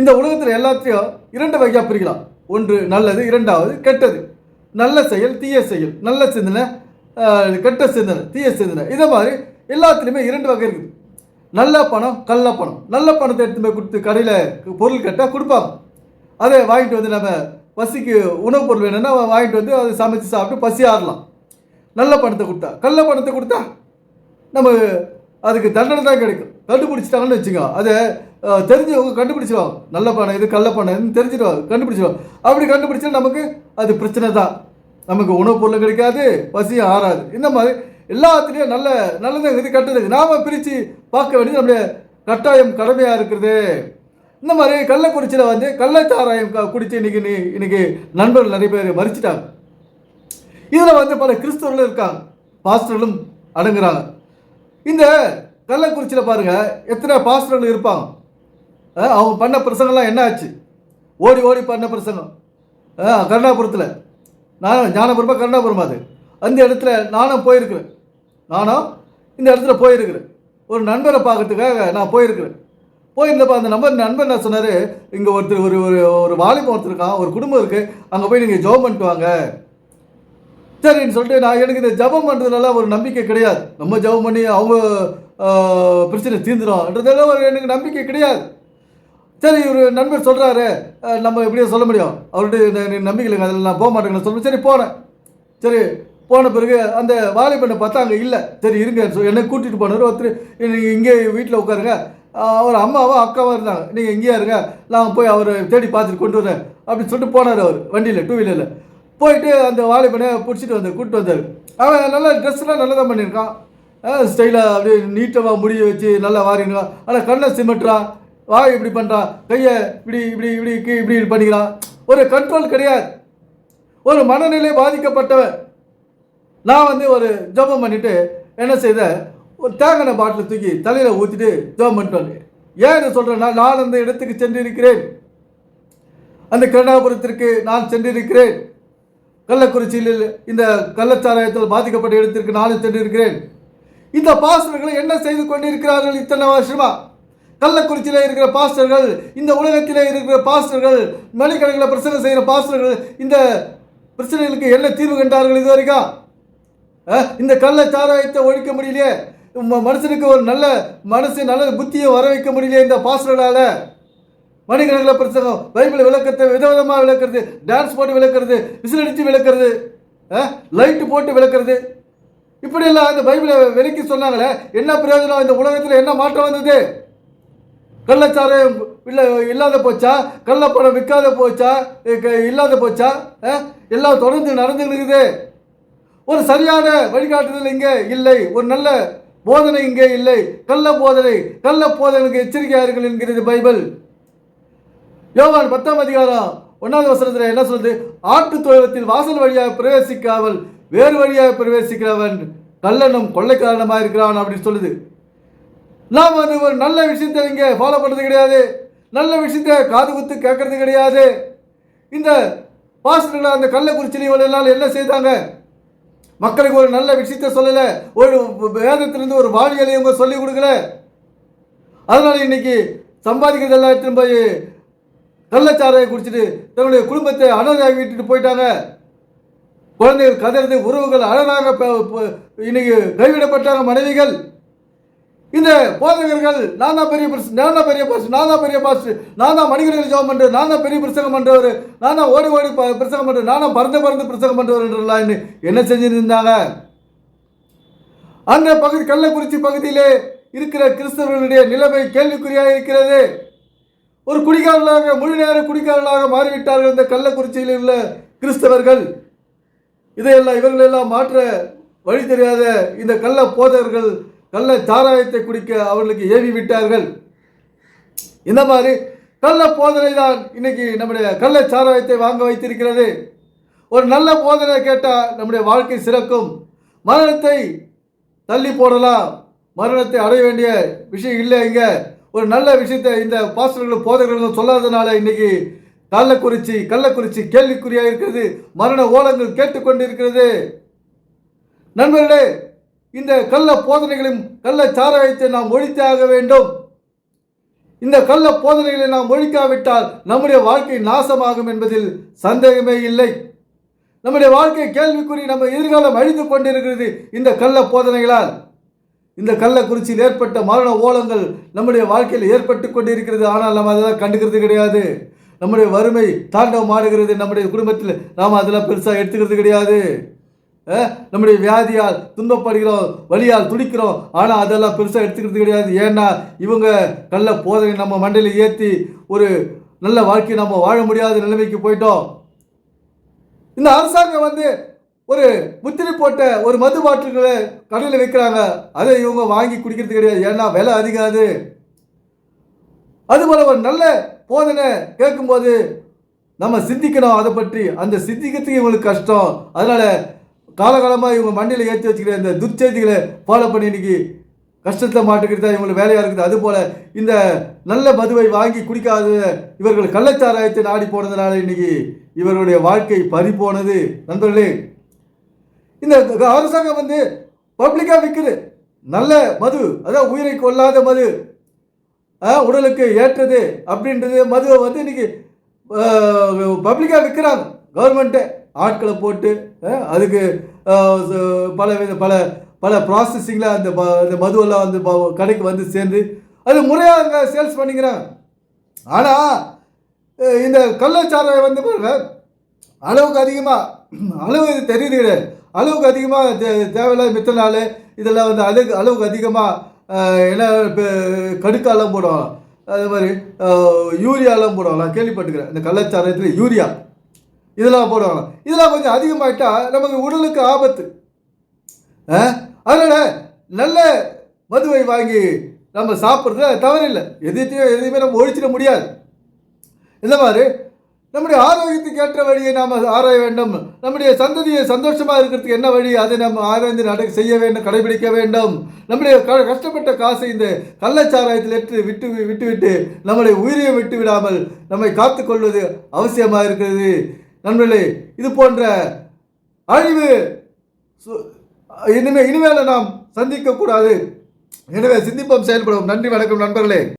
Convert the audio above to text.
இந்த உலகத்தில் எல்லாத்தையும் இரண்டு வகையாக பிரிக்கலாம். ஒன்று நல்லது இரண்டாவது கெட்டது. நல்ல செயல் தீய செயல். நல்ல சிந்தனை கெட்ட சிந்தனை தீய சிந்தனை. இதை மாதிரி எல்லாத்துலேயுமே இரண்டு வகை இருக்குது. நல்ல பணம் கள்ள பணம். நல்ல பணத்தை எடுத்து போய் கொடுத்து கடையில் பொருள் கேட்டால் கொடுப்பாங்க. அதை வாங்கிட்டு வந்து நம்ம பசிக்கு உணவுப் பொருள் வேணும்னா வாங்கிட்டு வந்து அதை சமைச்சு சாப்பிட்டு பசி ஆறலாம். நல்ல பணத்தை கொடுத்தா. கள்ள பணத்தை கொடுத்தா நம்ம அதுக்கு தண்டனை தான் கிடைக்கும். கண்டுபிடிச்சிட்டாங்கன்னு வச்சுக்கோ அதை தெரிஞ்சு தெரிஞ்சவங்க நல்ல பணம் இது கள்ள பானைன்னு தெரிஞ்சிடும் கண்டுபிடிச்சிடும் அப்படி கண்டுபிடிச்சா நமக்கு அது பிரச்சனை தான். நமக்கு உணவுப் பொருளும் கிடைக்காது பசியும் ஆறாது. இந்த மாதிரி எல்லாத்துலேயும் நல்ல நல்லது இது கெட்டது நாம் பிரித்து பார்க்க வேண்டியது நம்முடைய கட்டாயம் கடமையாக இருக்கிறது. இந்த மாதிரி கள்ளக்குறிச்சியில் வந்து கள்ளச்சாராயம் குடித்து குடிச்சு இன்னைக்கு நீ- இன்னைக்கு நண்பர்கள் நிறைய பேர் மறிச்சிட்டாங்க. இதில் வந்து பல கிறிஸ்தவர்களும் இருக்காங்க. பாஸ்டர்களும் அடங்குறாங்க. இந்த கள்ளக்குறிச்சியில் பாருங்கள் எத்தனை பாஸ்டர்கள் இருப்பாங்க? அவங்க பண்ண பிரசங்கம்லாம் என்ன ஆச்சு? ஓடி ஓடி பண்ண பிரசங்கம். கருணாபுரத்தில். நான் ஞானபுரமா கருணாபுரம் அது. அந்த இடத்துல நானும் போயிருக்கிறேன். நானும் இந்த இடத்துல போயிருக்கிறேன். ஒரு நண்பரை பார்க்கறதுக்காக நான் போயிருக்கிறேன். போயிருந்தப்போ அந்த நம்பர் நண்பர் என்ன சொன்னார்? இங்கே ஒருத்தர் ஒரு ஒரு ஒரு வாலிபம் ஒருத்தர் இருக்கான். ஒரு குடும்பம் இருக்குது அங்கே போய் நீங்கள் ஜோம் பண்ணிட்டு வாங்க. சரின்னு சொல்லிட்டு நான் எனக்கு இந்த ஜபம் பண்ணுறதுனால ஒரு நம்பிக்கை கிடையாது. நம்ம ஜபம் பண்ணி அவங்க பிரச்சனை தீர்ந்துடும் ஒரு எனக்கு நம்பிக்கை கிடையாது. சரி இவர் நண்பர் சொல்கிறாரு நம்ம எப்படியோ சொல்ல முடியும். அவர்கிட்ட இந்த- நம்பிக்கை இல்லைங்க அதில் நான் போக மாட்டேங்கன்னு சொல்லுவேன் சரி போனேன் சரி போன பிறகு அந்த வாலிபனை பார்த்தா அங்கே இல்லை. சரி இருங்க. என்னை கூட்டிகிட்டு போனார். ஒருத்தர் நீங்கள் இங்கே வீட்டில் உட்காருங்க. அவர் அம்மாவும் அக்காவும் இருந்தாங்க. நீங்கள் இங்கேயா இருங்க. நான் போய் அவரை தேடி பார்த்துட்டு கொண்டு வரேன். அப்படின்னு சொல்லிட்டு போனார் அவர் வண்டியில் டூ வீலரில் போயிட்டு அந்த வாலிபனை பிடிச்சிட்டு வந்தார் கூப்பிட்டு வந்தார். அவன் நல்லா ட்ரெஸ்லாம் நல்லா தான் பண்ணியிருக்கான். ஸ்டைலாக அப்படியே நீட்டமாக முடிய வச்சு நல்லா வாரினான் ஆனால் கண்ணை சிமெட்றான் வாய் இப்படி பண்ணுறா கையை இப்படி இப்படி இப்படி கீ- இப்படி பண்ணிக்கிறான் ஒரு கண்ட்ரோல் கிடையாது. ஒரு மனநிலை பாதிக்கப்பட்டவன். நான் வந்து ஒரு ஜபம் பண்ணிட்டு என்ன செய்த ஒரு தேங்காய் பாட்டில் தூக்கி தலையில் ஊற்றிட்டு ஜெபம் பண்ணிட்டு வந்தேன். ஏன் இதை சொல்கிறேன்னா நான் அந்த இடத்துக்கு சென்றிருக்கிறேன். அந்த கருணாபுரத்திற்கு நான் சென்றிருக்கிறேன். கள்ளக்குறிச்சியில் இந்த கள்ளச்சாராயத்தில் பாதிக்கப்பட்ட இடத்திற்கு நானும் சென்றிருக்கிறேன். இந்த பாஸ்டர்கள் என்ன செய்து கொண்டிருக்கிறார்கள் இத்தனை வருஷமாக கள்ளக்குறிச்சியில் இருக்கிற பாஸ்டர்கள் இந்த உலகத்தில் இருக்கிற பாஸ்டர்கள் மணிக்கணக்கில் பிரச்சனை செய்கிற பாஸ்டர்கள் இந்த பிரச்சனைகளுக்கு என்ன தீர்வு கண்டார்கள் இது வரைக்கும் அஹ், இந்த கள்ளச்சாராயத்தை ஒழிக்க முடியலையே? ம- மனுஷனுக்கு ஒரு நல்ல மனசு நல்ல புத்தியை வர வைக்க முடியலையே இந்த பாஸ்டர்களால்? மணிக்கணக்கில் பிரச்சனை பைபிள் விளக்கத்தை விதவிதமாக விளக்குறது டான்ஸ் போட்டு விளக்குறது விசிலடித்து விளக்குறது லைட்டு போட்டு விளக்குறது. இப்படியெல்லாம் அந்த பைபிளை விலக்கி சொன்னாங்களே என்ன பிரயோஜனம்? இந்த உலகத்தில் என்ன மாற்றம் வந்தது? கள்ளச்சாராயம் இல்லை இல்லாத போச்சா? கள்ளப்பணம் விற்காத போச்சா? இல்லாத போச்சா? எல்லாம் தொடர்ந்து நடந்துட்டு இருக்குது. ஒரு சரியான வழிகாட்டுதல் இங்கே இல்லை. ஒரு நல்ல போதனை இங்கே இல்லை. கள்ள போதனை கள்ள போதனைக்கு எச்சரிக்கையார்கள் என்கிறது பைபிள். யோவான் பத்தாம் அதிகாரம் ஒன்றாவது வசனத்தில் என்ன சொல்லுது? ஆட்டு தொழுவத்தில் வாசல் வழியாக பிரவேசிக்காமல் வேறு வழியாக பிரவேசிக்கிறவன் கள்ளனும் கொள்ளைக்காரனமாக இருக்கிறான் அப்படின்னு சொல்லுது. நாம் வந்து ஒரு நல்ல விஷயத்தை இங்கே ஃபாலோ பண்ணுறது கிடையாது. நல்ல விஷயத்தை காது குத்து கேட்கறது கிடையாது. இந்த பாஸ்டர்கள் அந்த கள்ளக்குறிச்சியில் இவ்வளவு என்ன செய்தாங்க? மக்களுக்கு ஒரு நல்ல விஷயத்தை சொல்லலை. ஒரு வேதத்திலிருந்து ஒரு வாழ்வியலை இவங்க சொல்லி கொடுக்கல. அதனால் இன்னைக்கு சம்பாதிக்கிறது எல்லாத்தையும் போய் கள்ளச்சாரையை குடிச்சிட்டு தன்னுடைய குடும்பத்தை அனதாகி விட்டுட்டு போயிட்டாங்க. குழந்தைகள் கதறது உறவுகள் அழகாக இன்னைக்கு கைவிடப்பட்டாங்க மனைவிகள். இந்த போதகர்கள் நான் தான் பெரிய பிரஸ் நான் தான் பெரிய பாஸ் நான் தான் பெரிய பாஸ் நான் தான் மணிகர்கள் ஜோம் பண்ணுறது நான் தான் பெரிய பிரசங்கம் பண்ணுறவர் நான் தான் ஓடி ஓடி பிரசங்கம் பண்ணுறேன் நான் தான் பறந்து பறந்து பிரசங்கம் பண்ணுறவர்ன்றலாம் என்ன செஞ்சுருந்தாங்க? அந்த பகுதி கள்ளக்குறிச்சி பகுதியிலே இருக்கிற கிறிஸ்தவர்களுடைய நிலைமை கேள்விக்குறியாக இருக்கிறது. ஒரு குடிகாரர்களாக முழு நேர குடிகாரர்களாக மாறிவிட்டார்கள் இந்த கள்ளக்குறிச்சியில் உள்ள கிறிஸ்தவர்கள். இதையெல்லாம் இவர்களெல்லாம் மாற்ற வழி தெரியாத இந்த கள்ள போதகர்கள் கள்ள சாராயத்தை குடிக்க அவர்களுக்கு ஏவி விட்டார்கள். இந்த மாதிரி கள்ள போதனை தான் இன்னைக்கு நம்முடைய கள்ள சாராயத்தை வாங்க வைத்திருக்கிறது. ஒரு நல்ல போதனை கேட்டால் நம்முடைய வாழ்க்கை சிறக்கும். மரணத்தை தள்ளி போடலாம். மரணத்தை அடைய வேண்டிய விஷயம் இல்லை இங்கே. ஒரு நல்ல விஷயத்தை இந்த பாஸ்டர்களும் போதகர்களும் சொல்லாதனால இன்னைக்கு கள்ளக்குறிச்சி கள்ளக்குறிச்சி கேள்விக்குறியாக இருக்கிறது. மரண ஓலங்கள் கேட்டுக்கொண்டிருக்கிறது. நண்பர்களே இந்த கள்ள போதனைகளையும் கள்ள சாராயத்தை நாம் ஒழித்தே ஆக வேண்டும். இந்த கள்ள போதனைகளை நாம் ஒழிக்காவிட்டால் நம்முடைய வாழ்க்கை நாசமாகும் என்பதில் சந்தேகமே இல்லை. நம்முடைய வாழ்க்கை கேள்விக்குறி நம்ம எதிர்காலம் அழிந்து கொண்டிருக்கிறது இந்த கள்ள போதனைகளால். இந்த கள்ளக்குறிச்சியில் ஏற்பட்ட மரண ஓலங்கள் நம்முடைய வாழ்க்கையில் ஏற்பட்டு கொண்டிருக்கிறது. ஆனால் நம்ம அதெல்லாம் கண்டுக்கிறது கிடையாது. நம்முடைய வறுமை தாண்டவம் ஆடுகிறது நம்முடைய குடும்பத்தில் நாம் அதெல்லாம் பெருசாக எடுத்துக்கிறது கிடையாது. நம்முடைய வியாதியால் துன்பப்படுகிறோம் வலியால் துடிக்கிறோம். ஆனால் அதெல்லாம் பெருசாக எடுத்துக்கிறது கிடையாது. ஏன்னா இவங்க நல்ல போதனை நம்ம மண்டையில் ஏற்றி ஒரு நல்ல வாழ்க்கையை நம்ம வாழ முடியாத நிலைமைக்கு போயிட்டோம். இந்த அரசாங்கம் வந்து ஒரு முத்திரை போட்ட ஒரு மது பாட்டில்களை கடையில் விற்கிறாங்க அதை இவங்க வாங்கி குடிக்கிறது கிடையாது. ஏன்னா விலை அதிகம் அது அதுபோல ஒரு நல்ல போதனை கேட்கும்போது நம்ம சிந்திக்கணும். அதை பற்றி அந்த சிந்திக்கிறதுக்கு இவங்களுக்கு கஷ்டம். அதனால காலகாலமாக இவங்க மண்ணில் ஏற்றி வச்சுக்கிற இந்த துர்ச்செய்திகளை ஃபாலோ பண்ணி இன்னைக்கு கஷ்டத்தில் மாட்டுக்கிறது இவங்களுக்கு வேலையாக இருக்குது. அதுபோல் இந்த நல்ல மதுவை வாங்கி குடிக்காத இவர்கள் கள்ளச்சாராயத்தை நாடி போனதுனால இன்னைக்கு இவர்களுடைய வாழ்க்கை பறி போனது. நண்பர்களே இந்த அரசாங்கம் வந்து பப்ளிக்காக விற்குது நல்ல மது அதாவது உயிரை கொல்லாத மது ஆ, உடலுக்கு ஏற்றது அப்படின்றது மதுவை வந்து இன்னைக்கு பப்ளிக்காக விற்கிறாங்க கவர்மெண்ட்டே ஆட்களை போட்டு அதுக்கு பல வித பல பல ப்ராசஸிங்கில் அந்த அந்த மதுவெல்லாம் வந்து கடைக்கு வந்து சேர்ந்து அது முறையாக அங்கே சேல்ஸ் பண்ணிக்கிறாங்க. ஆனால் இந்த கள்ளச்சாராயம் வந்து பாருங்கள் அளவுக்கு அதிகமாக அளவு இது தெரியுது கிடையாது. அளவுக்கு அதிகமாக தே- தேவையில்லாத நாள் இதெல்லாம் வந்து அளவுக்கு அளவுக்கு அதிகமாக என்ன கடுக்காலாம் போடுவாங்க அது மாதிரி யூரியாலாம் போடுவாங்களாம். கேள்விப்பட்டுக்கிறேன் இந்த கள்ளச்சாராயத்தில் யூரியா. இதெல்லாம் போடுவாங்க இதெல்லாம் கொஞ்சம் அதிகமாகிட்டால் நமக்கு உடலுக்கு ஆபத்து. அதனால் நல்ல மதுவை வாங்கி நம்ம சாப்பிட்றது தவறில்லை. எதையும் எதையுமே நம்ம ஒழிச்சிட முடியாது. இந்த மாதிரி நம்முடைய ஆரோக்கியத்துக்கு ஏற்ற வழியை நாம் ஆராய வேண்டும். நம்முடைய சந்ததியை சந்தோஷமாக இருக்கிறதுக்கு என்ன வழி? அதை நம்ம ஆராய்ந்து நட செய்ய வேண்டும் கடைபிடிக்க வேண்டும். நம்முடைய க கஷ்டப்பட்ட காசை இந்த கள்ளச்சாராயத்தில் ஏற்று விட்டு விட்டுவிட்டு நம்முடைய உயிரையும் விட்டு விடாமல் நம்மை காத்துக்கொள்வது அவசியமாக இருக்கிறது. நண்பர்களே இது போன்ற அழிவு சு- இனிமே இனிமேல நாம் சந்திக்கக்கூடாது. எனவே சிந்திப்போம் செயல்படுவோம். நன்றி வணக்கம் நண்பர்களே.